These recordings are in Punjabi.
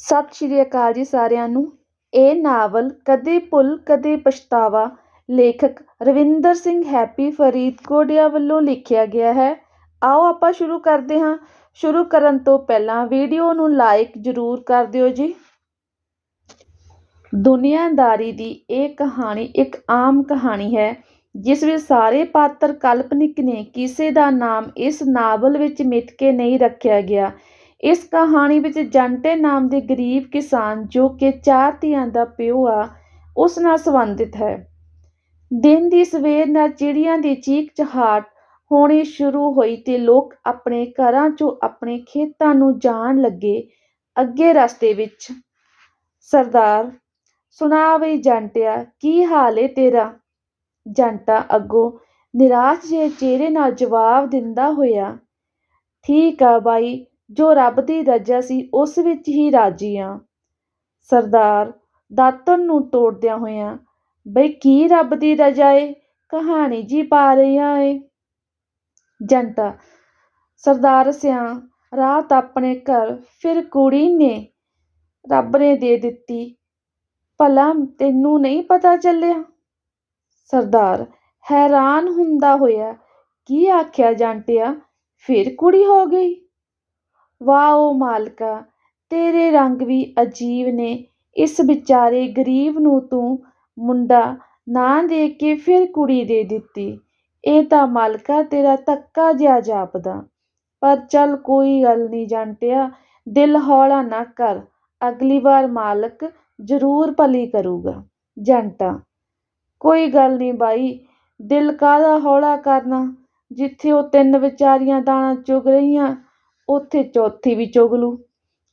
ਸਤਿ ਸ਼੍ਰੀ ਅਕਾਲ ਜੀ ਸਾਰਿਆਂ ਨੂੰ। ਇਹ ਨਾਵਲ ਕਦੇ ਭੁੱਲ, ਕਦੇ ਪਛਤਾਵਾ ਲੇਖਕ ਰਵਿੰਦਰ ਸਿੰਘ ਹੈਪੀ ਫਰੀਦਕੋਟਿਆ ਵੱਲੋਂ ਲਿਖਿਆ ਗਿਆ ਹੈ। ਆਓ ਆਪਾਂ ਸ਼ੁਰੂ ਕਰਦੇ ਹਾਂ। ਸ਼ੁਰੂ ਕਰਨ ਤੋਂ ਪਹਿਲਾਂ ਵੀਡੀਓ ਨੂੰ ਲਾਈਕ ਜ਼ਰੂਰ ਕਰ ਦਿਓ ਜੀ। ਦੁਨੀਆਦਾਰੀ ਦੀ ਇਹ ਕਹਾਣੀ ਇੱਕ ਆਮ ਕਹਾਣੀ ਹੈ, ਜਿਸ ਵਿੱਚ ਸਾਰੇ ਪਾਤਰ ਕਾਲਪਨਿਕ ਨੇ। ਕਿਸੇ ਦਾ ਨਾਮ ਇਸ ਨਾਵਲ ਵਿੱਚ ਮਿੱਥ ਕੇ ਨਹੀਂ ਰੱਖਿਆ ਗਿਆ। ਇਸ ਕਹਾਣੀ ਵਿੱਚ ਜੰਟੇ ਨਾਮ ਦੇ ਗਰੀਬ ਕਿਸਾਨ ਜੋ ਕਿ ਚਾਰ ਧੀਆਂ ਦਾ ਪਿਓ ਆ, ਉਸ ਨਾਲ ਸੰਬੰਧਿਤ ਹੈ। ਦਿਨ ਦੀ ਸਵੇਰ ਨਾਲ ਚਿੜੀਆਂ ਦੀ ਚੀਕ ਚਹਾਟ ਹੋਣੀ ਸ਼ੁਰੂ ਹੋਈ ਤੇ ਲੋਕ ਆਪਣੇ ਘਰਾਂ ਚੋਂ ਆਪਣੇ ਖੇਤਾਂ ਨੂੰ ਜਾਣ ਲੱਗੇ ਅੱਗੇ ਰਸਤੇ ਵਿੱਚ। ਸਰਦਾਰ ਸੁਣਾ ਬਈ ਜੰਟਿਆ, ਕੀ ਹਾਲ ਏ ਤੇਰਾ? ਜੰਟਾ ਅੱਗੋਂ ਨਿਰਾਸ਼ ਜਿਹੇ ਚਿਹਰੇ ਨਾਲ ਜਵਾਬ ਦਿੰਦਾ ਹੋਇਆ, ਠੀਕ ਆ ਬਾਈ ਜੋ ਰੱਬ ਦੀ ਰਜ਼ਾ ਸੀ, ਉਸ ਵਿੱਚ ਹੀ ਰਾਜੀ ਹਾਂ ਸਰਦਾਰ ਦਾਤਨ ਨੂੰ ਤੋੜਦਿਆਂ ਹੋਇਆਂ, ਬਈ ਕੀ ਰੱਬ ਦੀ ਰਜ਼ਾ ਏ? ਕਹਾਣੀ ਜੀ ਪਾ ਰਹੀਆਂ ਏ। ਜੰਟਾ ਸਰਦਾਰ ਸਿਆਂ, ਰਾਤ ਆਪਣੇ ਘਰ, ਫਿਰ ਕੁੜੀ ਨੇ ਰੱਬ ਨੇ ਦੇ ਦਿੱਤੀ। ਭਲਾ ਤੈਨੂੰ ਨਹੀਂ ਪਤਾ ਚੱਲਿਆ? ਸਰਦਾਰ ਹੈਰਾਨ ਹੁੰਦਾ ਹੋਇਆ, ਕੀ ਆਖਿਆ ਜੰਟਿਆ? ਫਿਰ ਕੁੜੀ ਹੋ ਗਈ। ਵਾਹ ਓ ਮਾਲਕਾ, ਤੇਰੇ ਰੰਗ ਵੀ ਅਜੀਬ ਨੇ। ਇਸ ਵਿਚਾਰੇ ਗਰੀਬ ਨੂੰ ਤੂੰ ਮੁੰਡਾ ਨਾ ਦੇ ਕੇ ਫਿਰ ਕੁੜੀ ਦੇ ਦਿੱਤੀ। ਇਹ ਤਾਂ ਮਾਲਕਾ ਤੇਰਾ ਧੱਕਾ ਜਿਹਾ ਜਾਪਦਾ। ਪਰ ਚੱਲ ਕੋਈ ਗੱਲ ਨਹੀਂ ਜੰਟਿਆ, ਦਿਲ ਹੌਲਾ ਨਾ ਕਰ। ਅਗਲੀ ਵਾਰ ਮਾਲਕ ਜ਼ਰੂਰ ਭਲੀ ਕਰੂਗਾ। ਜੰਟਾ, ਕੋਈ ਗੱਲ ਨਹੀਂ ਬਾਈ, ਦਿਲ ਕਾਹਦਾ ਹੌਲਾ ਕਰਨਾ? ਜਿੱਥੇ ਉਹ ਤਿੰਨ ਵਿਚਾਰੀਆਂ ਦਾਣਾ ਚੁਗ ਰਹੀਆਂ ਉੱਥੇ ਚੌਥੀ ਵੀ ਚੁਗਲੂ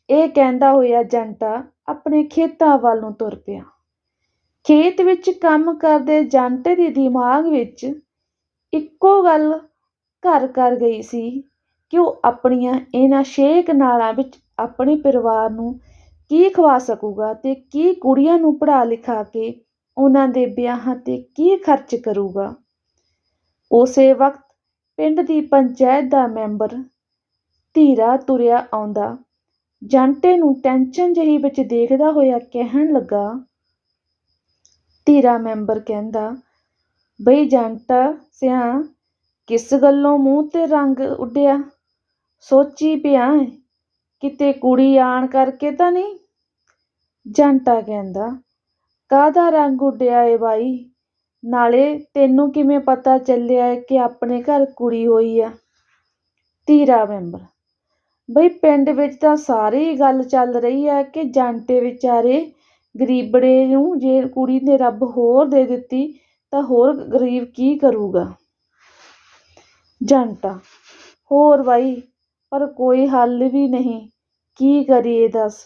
ਇਹ ਕਹਿੰਦਾ ਹੋਇਆ ਜੰਟਾ ਆਪਣੇ ਖੇਤਾਂ ਵੱਲ ਨੂੰ ਤੁਰ ਪਿਆ। ਖੇਤ ਵਿੱਚ ਕੰਮ ਕਰਦੇ ਜੰਟੇ ਦੇ ਦਿਮਾਗ ਵਿੱਚ ਇੱਕੋ ਗੱਲ ਘਰ ਕਰ ਗਈ ਸੀ ਕਿ ਉਹ ਆਪਣੀਆਂ ਇਹਨਾਂ ਛੇ ਕਨਾਲਾਂ ਵਿੱਚ ਆਪਣੇ ਪਰਿਵਾਰ ਨੂੰ ਕੀ ਖਵਾ ਸਕੂਗਾ ਤੇ ਕੀ ਕੁੜੀਆਂ ਨੂੰ ਪੜ੍ਹਾ ਲਿਖਾ ਕੇ ਉਹਨਾਂ ਦੇ ਵਿਆਹਾਂ ਤੇ ਕੀ ਖਰਚ ਕਰੂਗਾ। ਉਸੇ ਵਕਤ ਪਿੰਡ ਦੀ ਪੰਚਾਇਤ ਦਾ ਮੈਂਬਰ ਧੀਰਾ ਤੁਰਿਆ ਆਉਂਦਾ। ਜੰਟੇ ਨੂੰ ਟੈਂਸ਼ਨ ਜਿਹੀ ਵਿੱਚ ਦੇਖਦਾ ਹੋਇਆ ਕਹਿਣ ਲੱਗਾ ਧੀਰਾ ਮੈਂਬਰ ਕਹਿੰਦਾ ਬਈ ਜੰਟਾ ਸਿਆਂ ਕਿਸ ਗੱਲੋਂ ਮੂੰਹ ਤੇ ਰੰਗ ਉੱਡਿਆ? ਸੋਚੀ ਪਿਆ ਏਂ, ਕਿਤੇ ਕੁੜੀ ਆਣ ਕਰਕੇ ਤਾਂ ਨਹੀਂ? ਜੰਟਾ ਕਹਿੰਦਾ ਕਾਹਦਾ ਰੰਗ ਉੱਡਿਆ ਏ ਬਾਈ? ਨਾਲੇ ਤੈਨੂੰ ਕਿਵੇਂ ਪਤਾ ਚੱਲਿਆ ਕਿ ਆਪਣੇ ਘਰ ਕੁੜੀ ਹੋਈ ਆ? ਧੀਰਾ ਮੈਂਬਰ ਬਈ ਪਿੰਡ ਵਿੱਚ ਤਾਂ ਸਾਰੀ ਗੱਲ ਚੱਲ ਰਹੀ ਹੈ ਕਿ ਜੰਟੇ ਵਿਚਾਰੇ ਗਰੀਬੜੇ ਨੂੰ ਜੇ ਕੁੜੀ ਨੇ ਰੱਬ ਹੋਰ ਦੇ ਦਿੱਤੀ ਤਾਂ ਹੋਰ ਗਰੀਬ ਕੀ ਕਰੂਗਾ? ਜੰਟਾ, ਹੋਰ ਬਾਈ, ਪਰ ਕੋਈ ਹੱਲ ਵੀ ਨਹੀਂ। ਕੀ ਕਰੀਏ ਦੱਸ?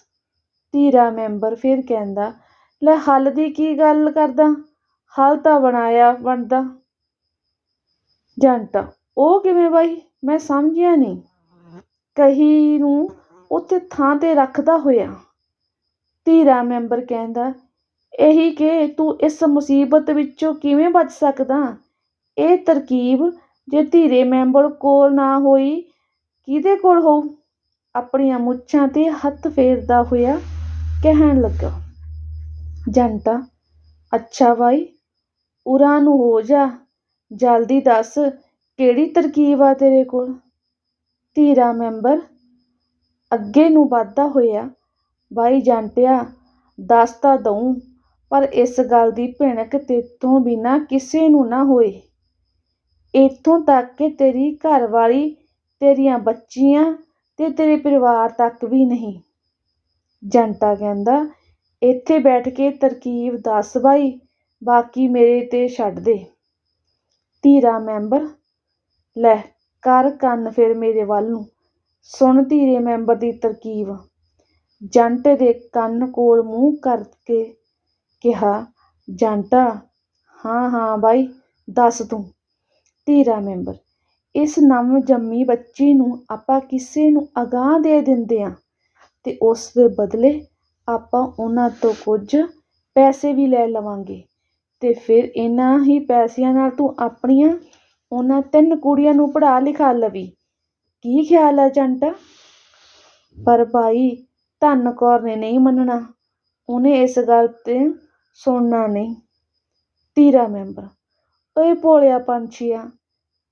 ਧੀਰਾ ਮੈਂਬਰ ਫਿਰ ਕਹਿੰਦਾ, ਲੈ ਹੱਲ ਦੀ ਕੀ ਗੱਲ ਕਰਦਾ? ਹੱਲ ਤਾਂ ਬਣਾਇਆ ਬਣਦਾ। ਜੰਟਾ, ਉਹ ਕਿਵੇਂ ਬਾਈ? ਮੈਂ ਸਮਝਿਆ ਨਹੀਂ। ਕਹੀ ਨੂੰ ਉੱਥੇ ਥਾਂ ਤੇ ਰੱਖਦਾ ਹੋਇਆ। ਧੀਰਾ ਮੈਂਬਰ ਕਹਿੰਦਾ, ਇਹੀ ਕਿ ਤੂੰ ਇਸ ਮੁਸੀਬਤ ਵਿੱਚੋਂ ਕਿਵੇਂ ਬਚ ਸਕਦਾ? ਇਹ ਤਰਕੀਬ ਜੇ ਧੀਰੇ ਮੈਂਬਰ ਕੋਲ ਨਾ ਹੋਈ, ਕਿਹਦੇ ਕੋਲ ਹੋਊ ਆਪਣੀਆਂ ਮੁੱਛਾਂ ਤੇ ਹੱਥ ਫੇਰਦਾ ਹੋਇਆ ਕਹਿਣ ਲੱਗਾ ਜੰਟਾ ਅੱਛਾ ਬਾਈ, ਉਰਾਂ ਨੂੰ ਹੋ ਜਾ। ਜਲਦੀ ਦੱਸ ਕਿਹੜੀ ਤਰਕੀਬ ਆ ਤੇਰੇ ਕੋਲ? ਧੀਰਾ ਮੈਂਬਰ ਅੱਗੇ ਨੂੰ ਵੱਧਦਾ ਹੋਇਆ, ਬਾਈ ਜੰਟਿਆ, ਦੱਸ ਤਾਂ ਦਊਂ, ਪਰ ਇਸ ਗੱਲ ਦੀ ਭਿਣਕ ਤੇਥੋਂ ਬਿਨਾਂ ਕਿਸੇ ਨੂੰ ਨਾ ਹੋਏ। ਇੱਥੋਂ ਤੱਕ ਕਿ ਤੇਰੀ ਘਰਵਾਲੀ, ਤੇਰੀਆਂ ਬੱਚੀਆਂ ਤੇ ਤੇਰੇ ਪਰਿਵਾਰ ਤੱਕ ਵੀ ਨਹੀਂ। ਜੰਟਾ ਕਹਿੰਦਾ, ਇੱਥੇ ਬੈਠ ਕੇ ਤਰਕੀਬ ਦੱਸ ਬਾਈ, ਬਾਕੀ ਮੇਰੇ ਤੇ ਛੱਡ ਦੇ। ਧੀਰਾ ਮੈਂਬਰ, ਲੈ ਕਰ ਕੰਨ ਫਿਰ ਮੇਰੇ ਵੱਲ ਨੂੰ। ਸੁਣ ਧੀਰੇ ਮੈਂਬਰ ਦੀ ਤਰਕੀਬ। ਜੰਟੇ ਦੇ ਕੰਨ ਕੋਲ ਮੂੰਹ ਕਰਕੇ ਕਿਹਾ, ਜੰਟਾ, ਹਾਂ ਹਾਂ ਬਾਈ, ਦੱਸ ਤੂੰ। ਧੀਰਾ ਮੈਂਬਰ, ਇਸ ਨਵ ਜੰਮੀ ਬੱਚੀ ਨੂੰ ਆਪਾਂ ਕਿਸੇ ਨੂੰ ਅਗਾਹ ਦੇ ਦਿੰਦੇ ਹਾਂ ਤੇ ਉਸ ਦੇ ਬਦਲੇ ਆਪਾਂ ਉਹਨਾਂ ਤੋਂ ਕੁਝ ਪੈਸੇ ਵੀ ਲੈ ਲਵਾਂਗੇ ਤੇ ਫਿਰ ਇਹਨਾਂ ਹੀ ਪੈਸਿਆਂ ਨਾਲ ਤੂੰ ਆਪਣੀਆਂ ਉਹਨਾਂ ਤਿੰਨ ਕੁੜੀਆਂ ਨੂੰ ਪੜ੍ਹਾ ਲਿਖਾ ਲਵੀ। ਕੀ ਖਿਆਲ ਆ ਜੰਟਾ? ਪਰ ਭਾਈ, ਧੰਨ ਕੌਰ ਨੇ ਨਹੀਂ ਮੰਨਣਾ। ਉਹਨੇ ਇਸ ਗੱਲ ਤੇ ਸੁਣਨਾ ਨਹੀਂ। ਤੀਰਾ ਮੈਂਬਰ, ਓਏ ਭੋਲਿਆ ਪੰਛੀਆ,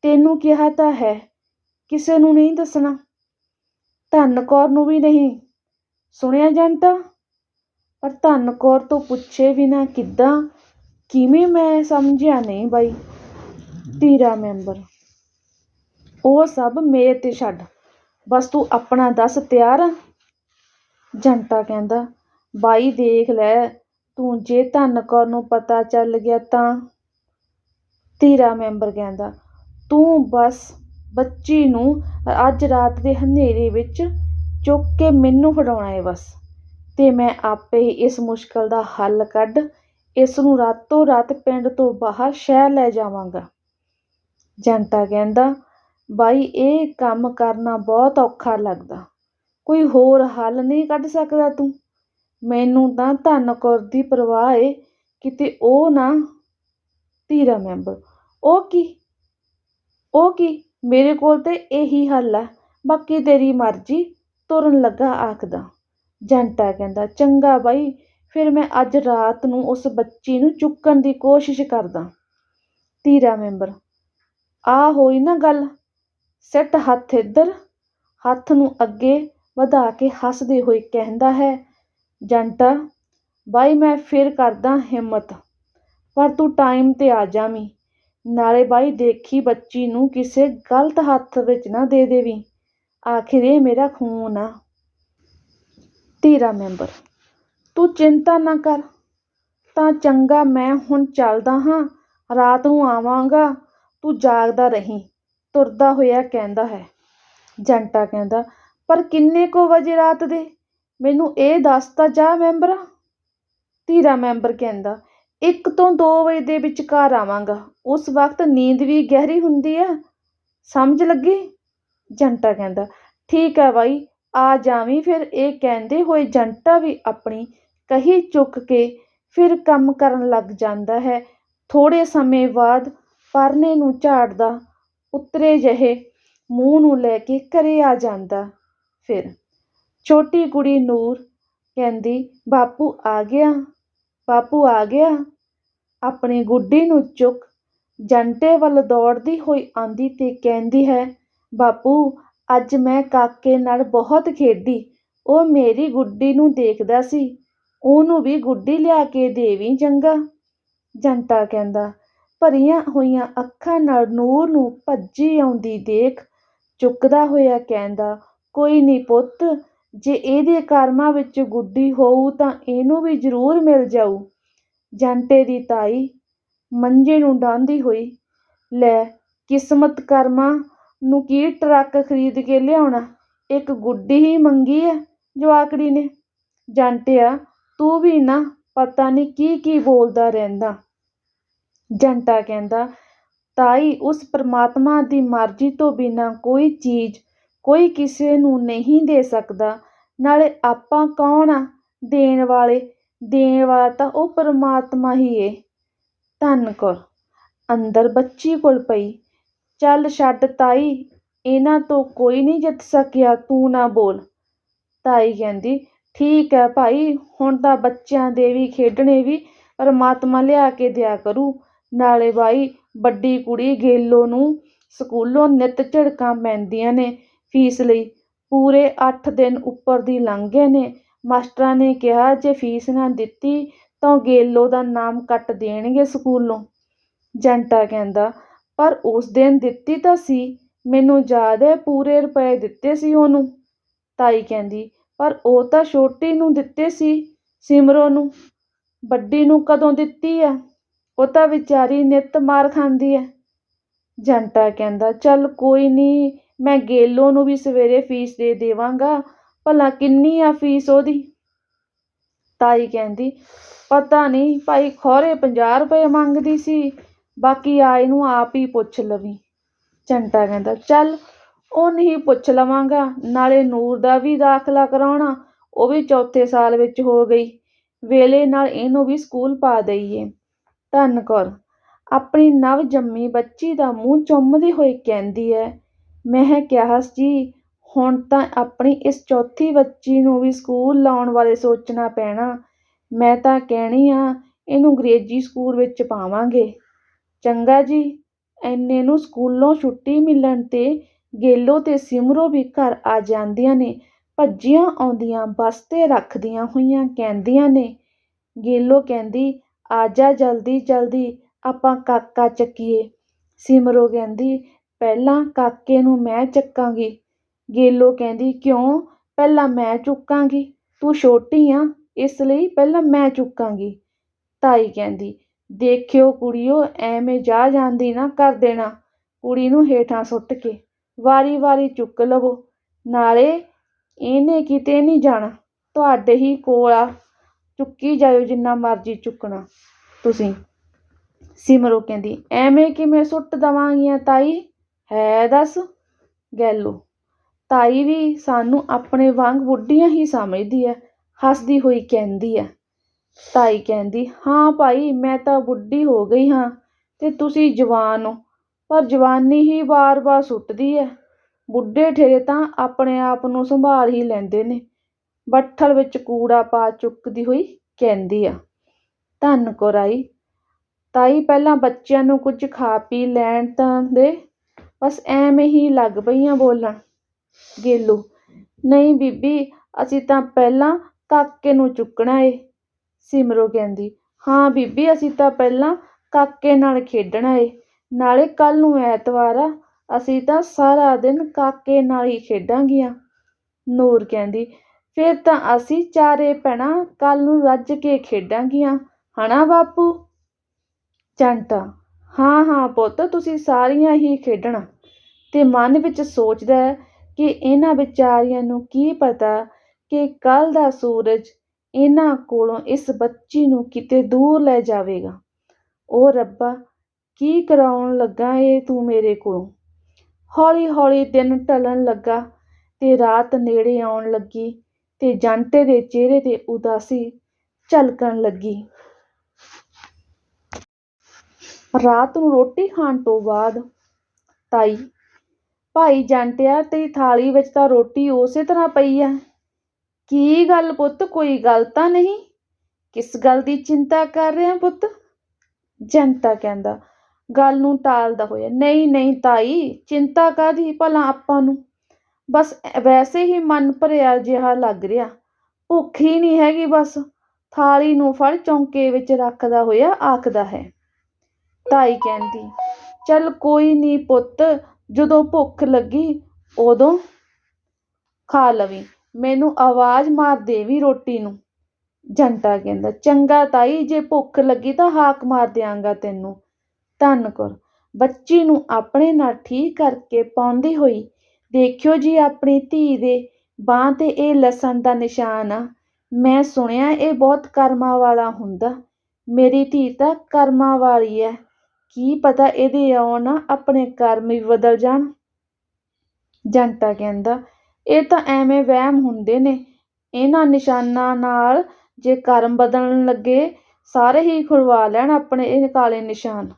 ਤੈਨੂੰ ਕਿਹਾ ਤਾਂ ਹੈ, ਕਿਸੇ ਨੂੰ ਨਹੀਂ ਦੱਸਣਾ। ਧੰਨ ਕੌਰ ਨੂੰ ਵੀ ਨਹੀਂ। ਸੁਣਿਆ ਜੰਟਾ? ਪਰ ਧੰਨ ਕੌਰ ਤੋਂ ਪੁੱਛੇ ਬਿਨਾ ਕਿੱਦਾਂ, ਕਿਵੇਂ ਮੈਂ ਸਮਝਿਆ ਨਹੀਂ ਬਾਈ। ਤੀਰਾ ਮੈਂਬਰ। ਉਹ ਸਭ ਮੇਰੇ ਤੇ ਛੱਡ। ਬਸ ਤੂੰ ਆਪਣਾ ਦੱਸ ਤਿਆਰ? ਆ ਜੰਟਾ ਕਹਿੰਦਾ, ਬਾਈ, ਦੇਖ ਲੈ, ਤੂੰ ਜੇ ਧੰਨ ਕੌਰ ਨੂੰ ਪਤਾ ਚੱਲ ਗਿਆ ਤਾਂ? ਤੀਰਾ ਮੈਂਬਰ ਕਹਿੰਦਾ, ਤੂੰ ਬਸ ਬੱਚੀ ਨੂੰ ਅੱਜ ਰਾਤ ਦੇ ਹਨੇਰੇ ਵਿੱਚ ਚੁੱਕ ਕੇ ਮੈਨੂੰ ਫੜਾਉਣਾ ਹੈ ਬਸ। ਤੇ ਮੈਂ ਆਪੇ ਹੀ ਇਸ ਮੁਸ਼ਕਲ ਦਾ ਹੱਲ ਕੱਢ, ਇਸ ਨੂੰ ਰਾਤੋਂ ਰਾਤ ਪਿੰਡ ਤੋਂ ਬਾਹਰ ਸ਼ਹਿਰ ਲੈ ਜਾਵਾਂਗਾ। ਜੰਟਾ ਕਹਿੰਦਾ, ਬਾਈ, ਇਹ ਕੰਮ ਕਰਨਾ ਬਹੁਤ ਔਖਾ ਲੱਗਦਾ। ਕੋਈ ਹੋਰ ਹੱਲ ਨਹੀਂ ਕੱਢ ਸਕਦਾ ਤੂੰ। ਮੈਨੂੰ ਤਾਂ ਧੰਨ ਕੌਰ ਦੀ ਪਰਵਾਹ ਏ ਕਿਤੇ ਉਹ ਨਾ ਧੀਰਾ ਮੈਂਬਰ। ਉਹ ਕੀ? ਉਹ ਕੀ? ਮੇਰੇ ਕੋਲ ਤੇ ਇਹੀ ਹੱਲ ਹੈ ਬਾਕੀ ਤੇਰੀ ਮਰਜ਼ੀ, ਤੁਰਨ ਲੱਗਾ ਆਖਦਾ। ਜੰਟਾ ਕਹਿੰਦਾ, ਚੰਗਾ ਬਾਈ, ਫਿਰ ਮੈਂ ਅੱਜ ਰਾਤ ਨੂੰ ਉਸ ਬੱਚੀ ਨੂੰ ਚੁੱਕਣ ਦੀ ਕੋਸ਼ਿਸ਼ ਕਰਦਾ। ਤੀਰਾ ਮੈਂਬਰ ਆਹ ਹੋਈ ਨਾ ਗੱਲ। ਸਿੱਟ ਹੱਥ ਇੱਧਰ, ਹੱਥ ਨੂੰ ਅੱਗੇ ਵਧਾ ਕੇ ਹੱਸਦੇ ਹੋਏ ਕਹਿੰਦਾ ਹੈ, ਜੰਟਾ, ਬਾਈ ਮੈਂ ਫਿਰ ਕਰਦਾ ਹਿੰਮਤ, ਪਰ ਤੂੰ ਟਾਈਮ ਤੇ ਆ ਜਾਵੀਂ ਨਾਲੇ ਬਾਈ ਦੇਖੀ ਬੱਚੀ ਨੂੰ ਕਿਸੇ ਗਲਤ ਹੱਥ ਵਿੱਚ ਨਾ ਦੇ ਦੇਵੀਂ। ਆਖਿਰ ਇਹ ਮੇਰਾ ਖੂਨ ਆ। ਤੀਰਾ ਮੈਂਬਰ, ਤੂੰ ਚਿੰਤਾ ਨਾ ਕਰ। ਤਾਂ ਚੰਗਾ ਮੈਂ ਹੁਣ ਚੱਲਦਾ ਹਾਂ, ਰਾਤ ਨੂੰ ਆਵਾਂਗਾ। ਤੂੰ ਜਾਗਦਾ ਰਹੀਂ। ਤੁਰਦਾ ਹੋਇਆ ਕਹਿੰਦਾ ਹੈ। ਜੰਟਾ ਕਹਿੰਦਾ, ਪਰ ਕਿੰਨੇ ਕੁ ਵਜੇ ਰਾਤ ਦੇ? ਮੈਨੂੰ ਇਹ ਦੱਸ ਤਾਂ ਜਾ ਮੈਂਬਰਾ। ਤੀਰਾ ਮੈਂਬਰ ਕਹਿੰਦਾ, ਇੱਕ ਤੋਂ ਦੋ ਵਜੇ ਦੇ ਵਿਚਕਾਰ ਆਵਾਂਗਾ। ਉਸ ਵਕਤ ਨੀਂਦ ਵੀ ਗਹਿਰੀ ਹੁੰਦੀ ਆ। ਸਮਝ ਲੱਗੀ? ਜੰਟਾ ਕਹਿੰਦਾ, ਠੀਕ ਹੈ ਬਾਈ, ਆ ਜਾਵੀਂ। ਫਿਰ ਇਹ ਕਹਿੰਦੇ ਹੋਏ ਜੰਟਾ ਵੀ ਆਪਣੀ ਕਹੀ ਚੁੱਕ ਕੇ ਫਿਰ ਕੰਮ ਕਰਨ ਲੱਗ ਜਾਂਦਾ ਹੈ। ਥੋੜੇ ਸਮੇਂ ਬਾਅਦ ਪਰਨੇ ਨੂੰ ਝਾੜਦਾ, ਉਤਰੇ ਜਿਹੇ ਮੂੰਹ ਨੂੰ ਲੈ ਕੇ ਘਰੇ ਆ ਜਾਂਦਾ। ਫਿਰ ਛੋਟੀ ਕੁੜੀ ਨੂਰ ਕਹਿੰਦੀ, ਬਾਪੂ ਆ ਗਿਆ, ਬਾਪੂ ਆ ਗਿਆ। ਆਪਣੀ ਗੁੱਡੀ ਨੂੰ ਚੁੱਕ ਜੰਟੇ ਵੱਲ ਦੌੜਦੀ ਹੋਈ ਆਂਦੀ ਤੇ ਕਹਿੰਦੀ ਹੈ, ਬਾਪੂ, ਅੱਜ ਮੈਂ ਕਾਕੇ ਨਾਲ ਬਹੁਤ ਖੇਡੀ। ਉਹ ਮੇਰੀ ਗੁੱਡੀ ਨੂੰ ਦੇਖਦਾ ਸੀ। ਉਹਨੂੰ ਵੀ ਗੁੱਡੀ ਲਿਆ ਕੇ ਦੇਵੀਂ ਚੰਗਾ। ਜੰਟਾ ਕਹਿੰਦਾ ਭਰੀਆਂ ਹੋਈਆਂ ਅੱਖਾਂ ਨਾਲ ਨੂਰ ਨੂੰ ਭੱਜੀ ਆਉਂਦੀ ਦੇਖ ਚੁੱਕਦਾ ਹੋਇਆ ਕਹਿੰਦਾ, ਕੋਈ ਨਹੀਂ ਪੁੱਤ, ਜੇ ਇਹਦੇ ਕਰਮਾਂ ਵਿੱਚ ਗੁੱਡੀ ਹੋਊ ਤਾਂ ਇਹਨੂੰ ਵੀ ਜ਼ਰੂਰ ਮਿਲ ਜਾਊ। ਜੰਟੇ ਦੀ ਤਾਈ ਮੰਜੇ ਨੂੰ ਡਾਂਦੀ ਹੋਈ, ਲੈ, ਕਿਸਮਤ ਕਰਮਾਂ ਨੂੰ ਕੀ ਟਰੱਕ ਖਰੀਦ ਕੇ ਲਿਆਉਣਾ? ਇੱਕ ਗੁੱਡੀ ਹੀ ਮੰਗੀ ਐ ਜਵਾਕੜੀ ਨੇ। ਜੰਟਿਆ, ਤੂੰ ਵੀ ਨਾ ਪਤਾ ਨਹੀਂ ਕੀ ਕੀ ਬੋਲਦਾ ਰਹਿੰਦਾ। ਜੰਟਾ ਕਹਿੰਦਾ, ਤਾਈ, ਉਸ ਪਰਮਾਤਮਾ ਦੀ ਮਰਜ਼ੀ ਤੋਂ ਬਿਨਾਂ ਕੋਈ ਚੀਜ਼ ਕੋਈ ਕਿਸੇ ਨੂੰ ਨਹੀਂ ਦੇ ਸਕਦਾ। ਨਾਲੇ ਆਪਾਂ ਕੌਣ ਆ? ਦੇਣ ਵਾਲੇ, ਦੇਣ ਵਾਲਾ ਤਾਂ ਉਹ ਪਰਮਾਤਮਾ ਹੀ ਏ। ਧੰਨ ਕੌਰ। ਅੰਦਰ ਬੱਚੀ ਕੋਲ ਪਈ। ਚੱਲ ਛੱਡ ਤਾਈ, ਇਹਨਾਂ ਤੋਂ ਕੋਈ ਨਹੀਂ ਜਿੱਤ ਸਕਿਆ, ਤੂੰ ਨਾ ਬੋਲ। ਤਾਈ ਕਹਿੰਦੀ, ਠੀਕ ਹੈ ਭਾਈ, ਹੁਣ ਤਾਂ ਬੱਚਿਆਂ ਦੇ ਵੀ ਖੇਡਣੇ ਵੀ ਪਰਮਾਤਮਾ ਲਿਆ ਕੇ ਦਿਆ ਕਰੂ। ਨਾਲੇ ਬਾਈ, ਵੱਡੀ ਕੁੜੀ ਗੇਲੋ ਨੂੰ ਸਕੂਲੋਂ ਨਿੱਤ ਝਿੜਕਾਂ ਪੈਂਦੀਆਂ ਨੇ ਫੀਸ ਲਈ। ਪੂਰੇ 8 ਦਿਨ ਉੱਪਰ ਦੀ ਲੰਘ ਗਏ ਨੇ। ਮਾਸਟਰਾਂ ਨੇ ਕਿਹਾ, ਜੇ ਫੀਸ ਨਾ ਦਿੱਤੀ ਤਾਂ ਗੇਲੋ ਦਾ ਨਾਮ ਕੱਟ ਦੇਣਗੇ ਸਕੂਲੋਂ। ਜੰਟਾ ਕਹਿੰਦਾ, ਪਰ ਉਸ ਦਿਨ ਦਿੱਤੀ ਤਾਂ ਸੀ। ਮੈਨੂੰ ਯਾਦ ਹੈ ਪੂਰੇ ਰੁਪਏ ਦਿੱਤੇ ਸੀ ਉਹਨੂੰ। ਤਾਈ ਕਹਿੰਦੀ, ਪਰ ਉਹ ਤਾਂ ਛੋਟੀ ਨੂੰ ਦਿੱਤੇ ਸੀ, ਸਿਮਰੋ ਨੂੰ। ਵੱਡੀ ਨੂੰ ਕਦੋਂ ਦਿੱਤੀ ਆ ਉਹ ਤਾਂ ਵਿਚਾਰੀ ਨਿੱਤ ਮਾਰ ਖਾਂਦੀ ਹੈ ਜੰਟਾ ਕਹਿੰਦਾ, ਚੱਲ ਕੋਈ ਨਹੀਂ ਮੈਂ ਗੇਲੋ ਨੂੰ ਵੀ ਸਵੇਰੇ ਫੀਸ ਦੇ ਦੇਵਾਂਗਾ, ਭਲਾ ਕਿੰਨੀ ਆ ਫੀਸ ਉਹਦੀ? ਤਾਈ ਕਹਿੰਦੀ, ਪਤਾ ਨਹੀਂ ਭਾਈ ਖੋਰੇ 50 ਰੁਪਏ ਮੰਗਦੀ ਸੀ, ਬਾਕੀ ਆਏ ਨੂੰ ਆਪ ਹੀ ਪੁੱਛ ਲਵੀ। ਜੰਟਾ ਕਹਿੰਦਾ, ਚੱਲ ਉਹ ਨਹੀਂ ਪੁੱਛ ਲਵਾਂਗਾ, ਨਾਲੇ ਨੂਰ ਦਾ ਵੀ ਦਾਖਲਾ ਕਰਾਉਣਾ, ਉਹ ਵੀ ਚੌਥੇ ਸਾਲ ਵਿੱਚ ਹੋ ਗਈ। ਵੇਲੇ ਨਾਲ ਇਹਨੂੰ ਵੀ ਸਕੂਲ ਪਾ ਦਈਏ। ਧੰਨ ਕੌਰ, ਆਪਣੀ ਨਵ ਜੰਮੀ ਬੱਚੀ ਦਾ ਮੂੰਹ ਚੁੰਮਦੀ ਹੋਈ ਕਹਿੰਦੀ ਹੈ, ਮੈਂ ਕਿਹਾ ਜੀ ਹੁਣ ਤਾਂ ਆਪਣੀ ਇਸ ਚੌਥੀ ਬੱਚੀ ਨੂੰ ਵੀ ਸਕੂਲ ਲਾਉਣ ਬਾਰੇ ਸੋਚਣਾ ਪੈਣਾ, ਮੈਂ ਤਾਂ ਕਹਿਣੀ ਆ, ਇਹਨੂੰ ਅੰਗਰੇਜ਼ੀ ਸਕੂਲ ਵਿੱਚ ਪਾਵਾਂਗੇ। ਚੰਗਾ ਜੀ ਐਨੇ ਨੂੰ ਸਕੂਲੋਂ ਛੁੱਟੀ ਮਿਲਣ 'ਤੇ ਗੇਲੋ ਤੇ ਸਿਮਰੋ ਵੀ ਘਰ ਆ ਜਾਂਦੀਆਂ ਨੇ, ਭੱਜੀਆਂ ਆਉਂਦੀਆਂ, ਬੱਸ 'ਤੇ ਰੱਖਦੀਆਂ ਹੋਈਆਂ ਕਹਿੰਦੀਆਂ ਨੇ। ਗੇਲੋ ਕਹਿੰਦੀ ਆ ਜਾ ਜਲਦੀ ਜਲਦੀ ਆਪਾਂ ਕਾਕਾ ਚੱਕੀਏ। ਸਿਮਰੋ ਕਹਿੰਦੀ, ਪਹਿਲਾਂ ਕਾਕੇ ਨੂੰ ਮੈਂ ਚੱਕਾਂਗੀ। ਗੇਲੋ ਕਹਿੰਦੀ, ਕਿਉਂ? ਪਹਿਲਾਂ ਮੈਂ ਚੁੱਕਾਂਗੀ। ਤੂੰ ਛੋਟੀ ਆ, ਇਸ ਲਈ ਪਹਿਲਾਂ ਮੈਂ ਚੁੱਕਾਂਗੀ। ਤਾਈ ਕਹਿੰਦੀ, ਦੇਖਿਓ ਕੁੜੀਓ, ਐਵੇਂ ਜਾ ਜਾਂਦੀ ਨਾ ਕਰ ਦੇਣਾ। ਕੁੜੀ ਨੂੰ ਹੇਠਾਂ ਸੁੱਟ ਕੇ ਵਾਰੀ ਵਾਰੀ ਚੁੱਕ ਲਵੋ। ਨਾਲੇ ਇਹਨੇ ਕਿਤੇ ਨਹੀਂ ਜਾਣਾ। ਤੁਹਾਡੇ ਹੀ ਕੋਲ ਆ। ਚੁੱਕੀ ਜਾਇਓ ਜਿੰਨਾ ਮਰਜ਼ੀ ਚੁੱਕਣਾ। ਤੁਸੀਂ ਸਿਮਰੋ ਕਹਿੰਦੀ, ਐਵੇਂ ਕਿਵੇਂ ਸੁੱਟ ਦਵਾਂਗੀਆਂ ਤਾਈ? ਹੈ ਦੱਸ ਗੈਲੋ, ਤਾਈ ਵੀ ਸਾਨੂੰ ਆਪਣੇ ਵਾਂਗ ਬੁੱਢੀਆਂ ਹੀ ਸਮਝਦੀ ਹੈ ਹੱਸਦੀ ਹੋਈ ਕਹਿੰਦੀ ਹੈ ਤਾਈ ਕਹਿੰਦੀ, ਹਾਂ ਭਾਈ, ਮੈਂ ਤਾਂ ਬੁੱਢੀ ਹੋ ਗਈ ਹਾਂ ਤੇ ਤੁਸੀਂ ਜਵਾਨ ਹੋ, ਪਰ ਜਵਾਨੀ ਹੀ ਵਾਰ-ਵਾਰ ਸੁੱਟਦੀ ਹੈ ਬੁੱਢੇ ਠੇਰੇ ਤਾਂ ਆਪਣੇ ਆਪ ਨੂੰ ਸੰਭਾਲ ਹੀ ਲੈਂਦੇ ਨੇ। ਬੱਠਲ ਵਿੱਚ ਕੂੜਾ ਪਾ ਚੁੱਕਦੀ ਹੋਈ ਕਹਿੰਦੀ ਆ, ਧੰਨ ਕੋਰਾਈ, ਤਾਈ ਪਹਿਲਾਂ ਬੱਚਿਆਂ ਨੂੰ ਕੁਝ ਖਾ ਪੀ ਲੈਣ ਤਾਂ ਦੇ, ਬਸ ਐਵੇਂ ਹੀ ਲੱਗ ਪਈਆਂ ਬੋਲਣ। ਗੇਲੂ, ਨਹੀਂ ਬੀਬੀ, ਅਸੀਂ ਤਾਂ ਪਹਿਲਾਂ ਕਾਕੇ ਨੂੰ ਚੁੱਕਣਾ ਏ। ਸਿਮਰੋ ਕਹਿੰਦੀ, ਹਾਂ ਬੀਬੀ, ਅਸੀਂ ਤਾਂ ਪਹਿਲਾਂ ਕਾਕੇ ਨਾਲ ਖੇਡਣਾ ਏ। ਨਾਲੇ ਕੱਲ ਨੂੰ ਐਤਵਾਰ ਆ, ਅਸੀਂ ਤਾਂ ਸਾਰਾ ਦਿਨ ਕਾਕੇ ਨਾਲ ਹੀ ਖੇਡਾਂਗੀਆਂ। ਨੂਰ ਕਹਿੰਦੀ ਫਿਰ ਤਾਂ ਅਸੀਂ ਚਾਰੇ ਭੈਣਾਂ ਕੱਲ੍ਹ ਨੂੰ ਰੱਜ ਕੇ ਖੇਡਾਂਗੀਆਂ। ਹਨਾ ਬਾਪੂ? ਚੰਟਾ ਹਾਂ ਹਾਂ ਪੁੱਤ, ਤੁਸੀਂ ਸਾਰੀਆਂ ਹੀ ਖੇਡਣਾ। ਤੇ ਮਨ ਵਿੱਚ ਸੋਚਦਾ ਹੈ ਕਿ ਇਹਨਾਂ ਵਿਚਾਰੀਆਂ ਨੂੰ ਕੀ ਪਤਾ ਕਿ ਕੱਲ ਦਾ ਸੂਰਜ ਇਹਨਾਂ ਕੋਲੋਂ ਇਸ ਬੱਚੀ ਨੂੰ ਕਿਤੇ ਦੂਰ ਲੈ ਜਾਵੇਗਾ। ਉਹ ਰੱਬਾ, ਕੀ ਕਰਾਉਣ ਲੱਗਾ ਏ ਤੂੰ ਮੇਰੇ ਕੋਲੋਂ? ਹੌਲੀ ਹੌਲੀ ਦਿਨ ਢਲਣ ਲੱਗਾ ਤੇ ਰਾਤ ਨੇੜੇ ਆਉਣ ਲੱਗੀ। ਤੇ ਜੰਟੇ ਦੇ ਚਿਹਰੇ ਤੇ ਉਦਾਸੀ ਝਲਕਣ ਲੱਗੀ। ਰਾਤ ਨੂੰ ਰੋਟੀ ਖਾਣ ਤੋਂ ਬਾਅਦ ਤਾਈ, ਭਾਈ ਜੰਟਿਆ, ਤੇਰੀ ਥਾਲੀ ਵਿੱਚ ਤਾਂ ਰੋਟੀ ਉਸੇ ਤਰ੍ਹਾਂ ਪਈ ਆ ਕੀ ਗੱਲ ਪੁੱਤ, ਕੋਈ ਗੱਲ ਤਾਂ ਨਹੀਂ? ਕਿਸ ਗੱਲ ਦੀ ਚਿੰਤਾ ਕਰ ਰਿਹਾ ਪੁੱਤ? ਜੰਟਾ ਕਹਿੰਦਾ, ਗੱਲ ਨੂੰ ਟਾਲਦਾ ਹੋਇਆ। ਨਹੀਂ ਨਹੀਂ ਤਾਈ, ਚਿੰਤਾ ਕਾਹਦੀ? ਭਲਾ ਆਪਾਂ ਨੂੰ ਬਸ ਵੈਸੇ ਹੀ ਮਨ ਭਰਿਆ ਜਿਹਾ ਲੱਗ ਰਿਹਾ। ਭੁੱਖ ਹੀ ਨਹੀਂ ਹੈਗੀ ਬਸ, ਥਾਲੀ ਨੂੰ ਫੜ ਚੌਂਕੇ ਵਿੱਚ ਰੱਖਦਾ ਹੋਇਆ ਆਖਦਾ ਹੈ। ਤਾਈ ਕਹਿੰਦੀ, ਚੱਲ ਕੋਈ ਨਹੀਂ ਪੁੱਤ, ਜਦੋਂ ਭੁੱਖ ਲੱਗੀ ਉਦੋਂ ਖਾ ਲਵੀ। ਮੈਨੂੰ ਆਵਾਜ਼ ਮਾਰ ਦੇਵੀ ਰੋਟੀ ਨੂੰ। ਜੰਟਾ ਕਹਿੰਦਾ, ਚੰਗਾ ਤਾਈ, ਜੇ ਭੁੱਖ ਲੱਗੀ ਤਾਂ ਹਾਕ ਮਾਰ ਦਿਆਂਗਾ ਤੈਨੂੰ। ਧੰਨ ਕੌਰ, ਬੱਚੀ ਨੂੰ ਆਪਣੇ ਨਾਲ ਠੀਕ ਕਰਕੇ ਪਾਉਂਦੀ ਹੋਈ ਦੇਖਿਓ ਜੀ ਆਪਣੀ ਧੀ ਦੇ ਬਾਂਹ ਤੇ ਇਹ ਲਸਣ ਦਾ ਨਿਸ਼ਾਨ ਆ। ਮੈਂ ਸੁਣਿਆ ਇਹ ਬਹੁਤ ਕਰਮਾਂ ਵਾਲਾ ਹੁੰਦਾ। ਮੇਰੀ ਧੀ ਤਾਂ ਕਰਮਾਂ ਵਾਲੀ ਹੈ ਕੀ ਪਤਾ ਇਹਦੇ ਆਉਣ ਨਾਲ ਆਪਣੇ ਕਰਮ ਵੀ ਬਦਲ ਜਾਣ? ਜੰਟਾ ਕਹਿੰਦਾ, ਇਹ ਤਾਂ ਐਵੇਂ ਵਹਿਮ ਹੁੰਦੇ ਨੇ। ਇਹਨਾਂ ਨਿਸ਼ਾਨਾਂ ਨਾਲ ਜੇ ਕਰਮ ਬਦਲਣ ਲੱਗੇ, ਸਾਰੇ ਹੀ ਖੁਰਵਾ ਲੈਣ ਆਪਣੇ ਇਹ ਕਾਲੇ ਨਿਸ਼ਾਨ।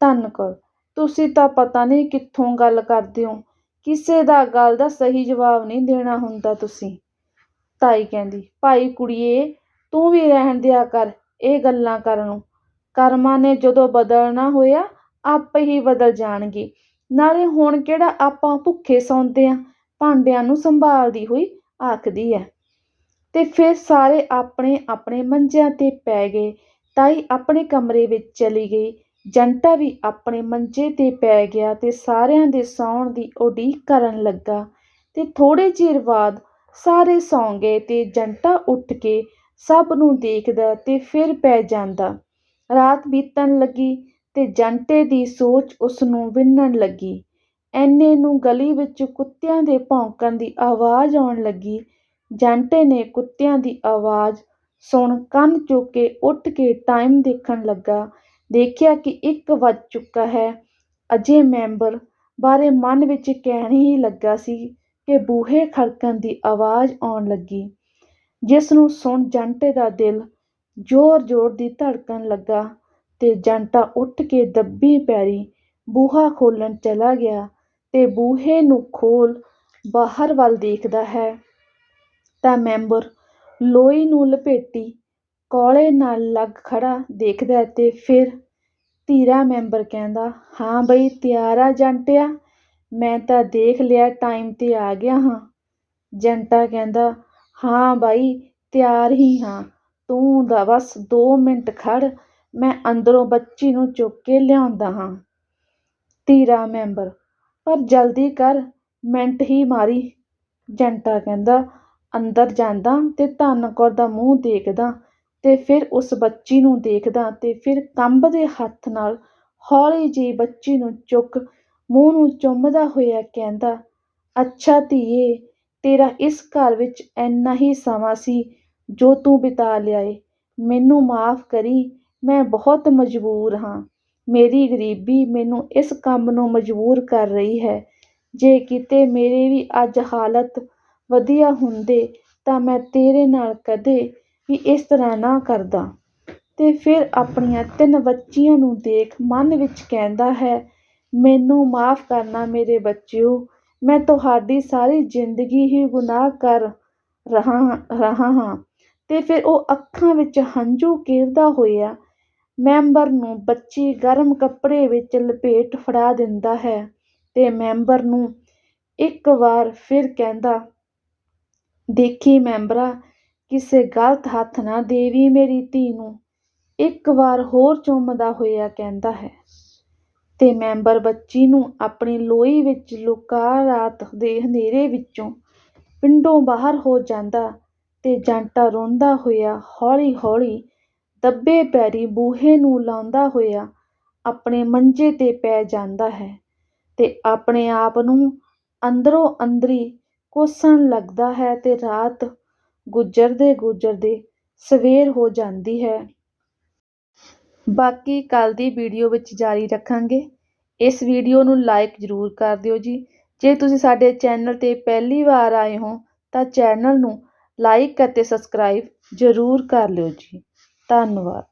ਧੰਨ ਕਰ। ਤੁਸੀਂ ਤਾਂ ਪਤਾ ਨਹੀਂ ਕਿੱਥੋਂ ਗੱਲ ਕਰਦੇ ਹੋ। ਕਿਸੇ ਦਾ ਗੱਲ ਦਾ ਸਹੀ ਜਵਾਬ ਨਹੀਂ ਦੇਣਾ ਹੁੰਦਾ ਤੁਸੀਂ। ਤਾਈ ਕਹਿੰਦੀ, ਭਾਈ ਕੁੜੀਏ, ਤੂੰ ਵੀ ਰਹਿਣ ਦਿਆ ਕਰ ਇਹ ਗੱਲਾਂ ਕਰਨੋਂ ਕਰਮਾਂ ਨੇ ਜਦੋਂ ਬਦਲਣਾ ਹੋਇਆ, ਆਪੇ ਹੀ ਬਦਲ ਜਾਣਗੇ। ਨਾਲੇ ਹੁਣ ਕਿਹੜਾ ਆਪਾਂ ਭੁੱਖੇ ਸੌਂਦੇ ਆਂ, ਭਾਂਡਿਆਂ ਨੂੰ ਸੰਭਾਲਦੀ ਹੋਈ ਆਖਦੀ ਹੈ ਤੇ ਫਿਰ ਸਾਰੇ ਆਪਣੇ ਆਪਣੇ ਮੰਜਿਆਂ ਤੇ ਪੈ ਗਏ। ਤਾਈ ਆਪਣੇ ਕਮਰੇ ਵਿੱਚ ਚਲੀ ਗਈ। ਜੰਟਾ ਵੀ ਆਪਣੇ ਮੰਜੇ ਤੇ ਪੈ ਗਿਆ ਅਤੇ ਸਾਰਿਆਂ ਦੇ ਸੌਣ ਦੀ ਉਡੀਕ ਕਰਨ ਲੱਗਾ ਅਤੇ ਥੋੜ੍ਹੇ ਚਿਰ ਬਾਅਦ ਸਾਰੇ ਸੌਂ ਗਏ ਅਤੇ ਜੰਟਾ ਉੱਠ ਕੇ ਸਭ ਨੂੰ ਦੇਖਦਾ ਅਤੇ ਫਿਰ ਪੈ ਜਾਂਦਾ। ਰਾਤ ਬੀਤਣ ਲੱਗੀ ਅਤੇ ਜੰਟੇ ਦੀ ਸੋਚ ਉਸ ਨੂੰ ਵਿੰਨਣ ਲੱਗੀ। ਐਨੇ ਨੂੰ ਗਲੀ ਵਿੱਚ ਕੁੱਤਿਆਂ ਦੇ ਭੌਂਕਣ ਦੀ ਆਵਾਜ਼ ਆਉਣ ਲੱਗੀ। ਜੰਟੇ ਨੇ ਕੁੱਤਿਆਂ ਦੀ ਆਵਾਜ਼ ਸੁਣ ਕੰਨ ਚੁੱਕ ਕੇ ਉੱਠ ਕੇ ਟਾਈਮ ਦੇਖਣ ਲੱਗਾ ਦੇਖਿਆ ਕਿ ਇੱਕ ਵੱਜ ਚੁੱਕਾ ਹੈ। ਅਜੇ ਮੈਂਬਰ ਬਾਰੇ ਮਨ ਵਿੱਚ ਕਹਿਣ ਹੀ ਲੱਗਾ ਸੀ ਕਿ ਬੂਹੇ ਖੜਕਣ ਦੀ ਆਵਾਜ਼ ਆਉਣ ਲੱਗੀ। ਜਿਸ ਨੂੰ ਸੁਣ ਜੰਟੇ ਦਾ ਦਿਲ ਜ਼ੋਰ-ਜ਼ੋਰ ਦੀ ਧੜਕਣ ਲੱਗਾ ਤੇ ਜੰਟਾ ਉੱਠ ਕੇ ਦੱਬੀ ਪੈਰੀ ਬੂਹਾ ਖੋਲਣ ਚਲਾ ਗਿਆ ਤੇ ਬੂਹੇ ਨੂੰ ਖੋਲ ਬਾਹਰ ਵੱਲ ਦੇਖਦਾ ਹੈ। ਤਾਂ ਮੈਂਬਰ ਲੋਈ ਨੂੰ ਲਪੇਟੀ ਕੌਲੇ ਨਾਲ ਲੱਗ ਖੜ੍ਹਾ ਦੇਖਦਾ ਅਤੇ ਫਿਰ ਧੀਰਾ ਮੈਂਬਰ ਕਹਿੰਦਾ, ਹਾਂ ਬਈ, ਤਿਆਰ ਆ ਜੰਟਿਆ। ਮੈਂ ਤਾਂ ਦੇਖ ਲਿਆ ਟਾਈਮ ਤੇ ਆ ਗਿਆ ਹਾਂ। ਜੰਟਾ ਕਹਿੰਦਾ, ਹਾਂ ਬਾਈ, ਤਿਆਰ ਹੀ ਹਾਂ। ਤੂੰ ਦਾ ਬਸ ਦੋ ਮਿੰਟ ਖੜ। ਮੈਂ ਅੰਦਰੋਂ ਬੱਚੀ ਨੂੰ ਚੁੱਕ ਕੇ ਲਿਆਉਂਦਾ ਹਾਂ। ਧੀਰਾ ਮੈਂਬਰ, ਪਰ ਜਲਦੀ ਕਰ, ਮਿੰਟ ਹੀ ਮਾਰੀ। ਜੰਟਾ ਕਹਿੰਦਾ, ਅੰਦਰ ਜਾਂਦਾ ਤੇ ਧੰਨ ਕੌਰ ਦਾ ਮੂੰਹ ਦੇਖਦਾ। ਤੇ ਫਿਰ ਉਸ ਬੱਚੀ ਨੂੰ ਦੇਖਦਾ ਤੇ ਫਿਰ ਕੰਬਦੇ ਹੱਥ ਨਾਲ ਹੌਲੀ ਜਿਹੀ ਬੱਚੀ ਨੂੰ ਚੁੱਕ ਮੂੰਹ ਨੂੰ ਚੁੰਮਦਾ ਹੋਇਆ ਕਹਿੰਦਾ, ਅੱਛਾ ਧੀਏ, ਤੇਰਾ ਇਸ ਘਰ ਵਿੱਚ ਇੰਨਾ ਹੀ ਸਮਾਂ ਸੀ ਜੋ ਤੂੰ ਬਿਤਾ ਲਿਆਏ। ਮੈਨੂੰ ਮਾਫ਼ ਕਰੀ, ਮੈਂ ਬਹੁਤ ਮਜਬੂਰ ਹਾਂ। ਮੇਰੀ ਗਰੀਬੀ ਮੈਨੂੰ ਇਸ ਕੰਮ ਨੂੰ ਮਜਬੂਰ ਕਰ ਰਹੀ ਹੈ। ਜੇ ਕਿਤੇ ਮੇਰੇ ਵੀ ਅੱਜ ਹਾਲਤ ਵਧੀਆ ਹੁੰਦੇ ਤਾਂ ਮੈਂ ਤੇਰੇ ਨਾਲ ਕਦੇ ਵੀ ਇਸ ਤਰ੍ਹਾਂ ਨਾ ਕਰਦਾ। ਤੇ ਫਿਰ ਆਪਣੀਆਂ ਤਿੰਨ ਬੱਚੀਆਂ ਨੂੰ ਦੇਖ ਮਨ ਵਿੱਚ ਕਹਿੰਦਾ ਹੈ, ਮੈਨੂੰ ਮਾਫ਼ ਕਰਨਾ ਮੇਰੇ ਬੱਚਿਓ, ਮੈਂ ਤੁਹਾਡੀ ਸਾਰੀ ਜ਼ਿੰਦਗੀ ਹੀ ਗੁਨਾਹ ਕਰ ਰਹਾ ਰਹਾ ਹਾਂ। ਅਤੇ ਫਿਰ ਉਹ ਅੱਖਾਂ ਵਿੱਚ ਹੰਝੂ ਕੀਰਦਾ ਹੋਇਆ ਮੈਂਬਰ ਨੂੰ ਬੱਚੀ ਗਰਮ ਕੱਪੜੇ ਵਿੱਚ ਲਪੇਟ ਫੜਾ ਦਿੰਦਾ ਹੈ ਤੇ ਮੈਂਬਰ ਨੂੰ ਇੱਕ ਵਾਰ ਫਿਰ ਕਹਿੰਦਾ, ਦੇਖੀ ਮੈਂਬਰਾ ਕਿਸੇ ਗਲਤ ਹੱਥ ਨਾ ਦੇਵੀ ਮੇਰੀ ਧੀ ਨੂੰ। ਇੱਕ ਵਾਰ ਹੋਰ ਚੁੰਮਦਾ ਹੋਇਆ ਕਹਿੰਦਾ ਹੈ, ਤੇ ਮੈਂਬਰ ਬੱਚੀ ਨੂੰ ਆਪਣੀ ਲੋਈ ਵਿੱਚ ਲੁਕਾ ਰਾਤ ਦੇ ਹਨੇਰੇ ਵਿੱਚੋਂ ਪਿੰਡੋਂ ਬਾਹਰ ਹੋ ਜਾਂਦਾ ਤੇ ਜੰਟਾ ਰੋਂਦਾ ਹੋਇਆ ਹੌਲੀ ਹੌਲੀ ਦੱਬੇ ਪੈਰੀ ਬੂਹੇ ਨੂੰ ਲਾਉਂਦਾ ਹੋਇਆ ਆਪਣੇ ਮੰਜੇ ਤੇ ਪੈ ਜਾਂਦਾ ਹੈ ਤੇ ਆਪਣੇ ਆਪ ਨੂੰ ਅੰਦਰੋਂ ਅੰਦਰੀ ਕੋਸਣ ਲੱਗਦਾ ਹੈ ਤੇ ਰਾਤ ਗੁਜ਼ਰਦੇ ਗੁਜ਼ਰਦੇ ਸਵੇਰ ਹੋ ਜਾਂਦੀ ਹੈ। ਬਾਕੀ ਕੱਲ੍ਹ ਦੀ ਵੀਡੀਓ ਵਿੱਚ ਜਾਰੀ ਰੱਖਾਂਗੇ। ਇਸ ਵੀਡੀਓ ਨੂੰ ਲਾਈਕ ਜ਼ਰੂਰ ਕਰ ਦਿਓ ਜੀ। ਜੇ ਤੁਸੀਂ ਸਾਡੇ ਚੈਨਲ ਤੇ ਪਹਿਲੀ ਵਾਰ ਆਏ ਹੋ, ਤਾਂ ਚੈਨਲ ਨੂੰ ਲਾਈਕ ਅਤੇ ਸਬਸਕ੍ਰਾਈਬ ਜ਼ਰੂਰ ਕਰ ਲਿਓ ਜੀ। ਧੰਨਵਾਦ।